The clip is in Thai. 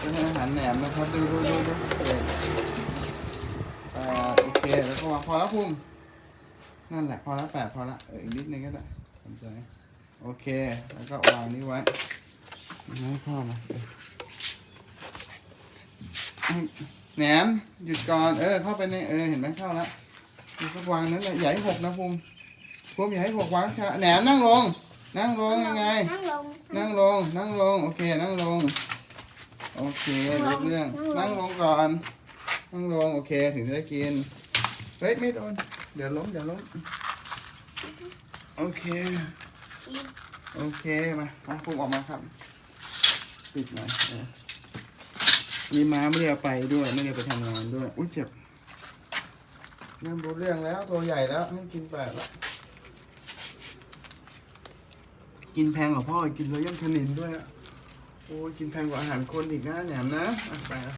เป็นอาหารแหนมนะครับดูดูดูดูเจ็ดแปดโอเคแล้วก็วางพอแล้วภูมินั่นแหละพอแล้วแปดพอละเอออีกนิดนึงก็ได้สนใจโอเค แล้วก็วางนี้ไว้ไม่เข้ามาแหนมหยุดก่อนเออเข้าไปในเออเห็นไหมเข้าแล้วดูก็วางนั้นแหละอย่าให้หกนะภูมิภูมิอย่าให้หกวางชาแหนมนั่งลง นั่งลงยังไง นั่งลงนั่งลงนั่งลงโอเคนั่งลง โอเคนั่รู้งลงเรื่อง นั่นั่งงลลงงก่อน นั่งลง โอเค ถึงจะได้กิน เฮ้ย ไม่โดน เดี๋ยวล้ม เดี๋ยวล้ม โอเค โอเค มามาพุ่งออกมาครับ ปิดหน่อยเออนี่ม้าไม่ได้เอาไปด้วย ไม่ได้ไปทำงานด้วย อุ้ยเจ็บเริ่มรู้เรื่องแล้ว ตัวใหญ่แล้วให้กินแปดแล้วกินแพงกว่าพ่อ กินรอยัลคานินด้วยอะ โอ้ยกินแพงกว่าอาหารคนอีกนะแหนมนะอะไปนะ